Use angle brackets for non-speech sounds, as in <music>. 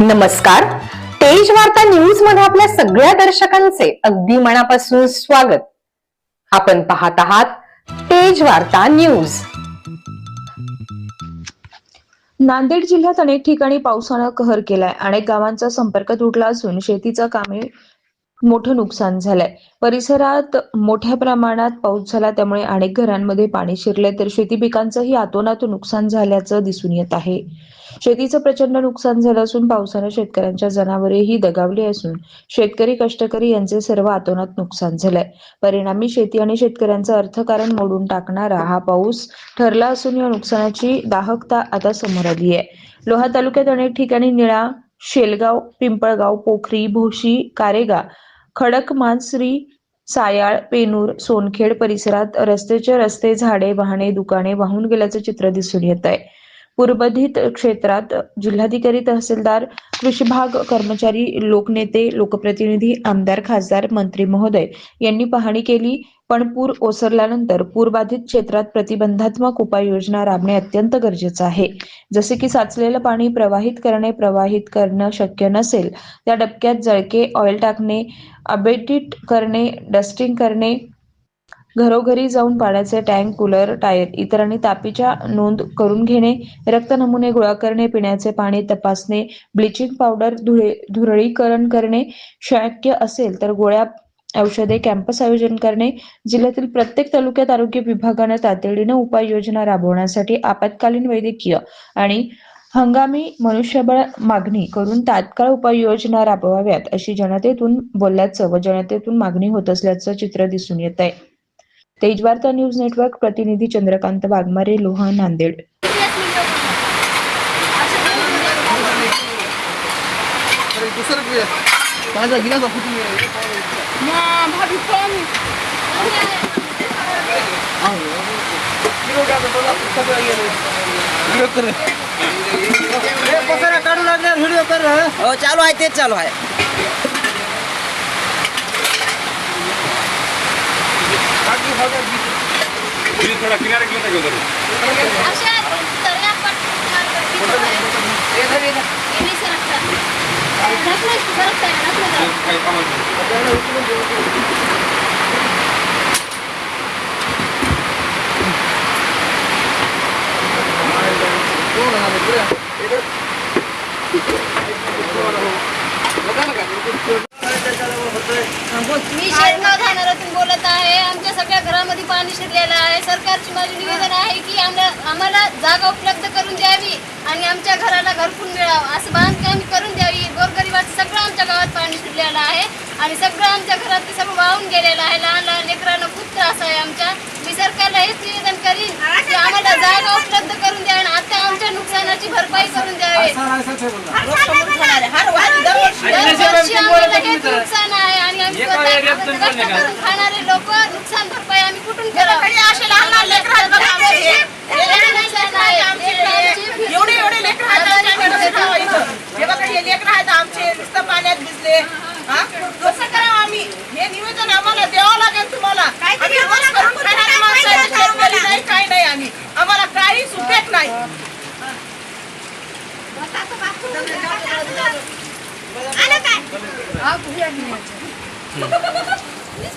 नमस्कार. तेज वार्ता न्यूजमध्ये आपल्या सगळ्या दर्शकांचे अगदी मनापासून स्वागत. आपण पाहत आहात तेज वार्ता न्यूज नांदेड जिल्ह्यात अनेक ठिकाणी पावसानं कहर केलाय. अनेक गावांचा संपर्क तुटला असून शेतीचं कामे मोठं नुकसान झालंय. परिसरात मोठ्या प्रमाणात पाऊस झाला त्यामुळे अनेक घरांमध्ये पाणी शिरले तर शेती पिकांचंही आतोनात नुकसान झाल्याचं दिसून येत आहे. शेतीचं प्रचंड नुकसान झालं असून पावसानं शेतकऱ्यांच्या जनावरेही दगावली असून शेतकरी कष्टकरी यांचे सर्व आतोनात नुकसान झालंय. परिणामी शेती आणि शेतकऱ्यांचं अर्थकारण मोडून टाकणारा हा पाऊस ठरला असून या नुकसानाची दाहकता आता समोर आली आहे. लोहा तालुक्यात अनेक ठिकाणी निळा शेलगाव पिंपळगाव पोखरी भोशी कारेगा खडकमानसरी सायाळ पेनूर सोनखेड परिसरात रस्त्याचे रस्ते झाडे वाहने दुकाने वाहून गेल्याचे चित्र दिसून येत आहे. पूर्वधित क्षेत्रात जिल्हाधिकारी तहसीलदार कृषी भाग कर्मचारी लोकनेते लोकप्रतिनिधी आमदार खासदार मंत्री महोदय यांनी पाहणी केली. पण पूर ओसरल्यानंतर पूरबाधित क्षेत्रात प्रतिबंधात्मक उपाययोजना राबणे अत्यंत गरजेचं आहे. जसे की साचलेलं पाणी प्रवाहित करणे प्रवाहित करणं शक्य नसेल त्या डबक्यात जळके ऑइल टाकणे अबेटिट करणे डस्टिंग करणे घरोघरी जाऊन पाण्याचे टँक कूलर टायर इतरांनी तापीच्या नोंद करून घेणे रक्त नमुने गोळा करणे पिण्याचे पाणी तपासणे ब्लिचिंग पावडर धुळे धुरळीकरण करणे शक्य असेल तर गोळ्या औषधे कॅम्पस आयोजन करणे जिल्ह्यातील प्रत्येक तालुक्यात आरोग्य विभागाने तातडीनं उपाययोजना राबवण्यासाठी आपत्कालीन वैद्यकीय आणि हंगामी मनुष्यबळ मागणी करून तात्काळ उपाययोजना राबवाव्यात अशी जनतेतून बोलल्याचं व जनतेतून मागणी होत असल्याचं चित्र दिसून येत आहे तेजवार्ता न्यूज नेटवर्क प्रतिनिधी चंद्रकांत वाघमारे लोहा नांदेड. हो, चालू आहे तेच चालू आहे. गिलास फुटून गेला. व्हिडिओ कर रे. ए, पसारा काढू लागल्यावर व्हिडिओ कर रे. हो चालू आहे तेच चालू आहे अशा तऱ्या पट मी शेरगाव धानारातून बोलत आहे. आमच्या सगळ्या घरामध्ये पाणी शिरलेलं आहे. सरकारची माझी निवेदन आहे की आम्हाला आम्हाला जागा उपलब्ध करून द्यावी आणि आमच्या घराला घरकुल मिळावं. असं बांधकाम करून द्यावी. गोरगरिबाचं सगळं आमच्या गावात पाणी शिरलेलं आहे आणि सगळं आमच्या घरात ते सगळं वाहून गेलेलं आहे. लहान लहान लेकरांना खूप त्रास आहे आमच्या मी सरकारला हेच निवेदन करीन की आम्हाला जागा उपलब्ध करून द्यावी आणि आता आमच्या नुकसानाची भरपाई करून द्यावी. नुकसान आहे आणि आम्ही खाणारे लोक नुकसान भरपाई आम्ही कुठून. एवढे. एवढे एवढे लेकरं आमचे. नुसतं पाण्यात भिजले हा कसं करावं आम्ही हे निवेदन आम्हाला द्यावं लागेल तुम्हाला आम्ही रोज करून खाणारे माणसं आहेत. शेतकरी नाही काय नाही आम्ही आम्हाला काही सुटेत नाही आलं काय <laughs> सब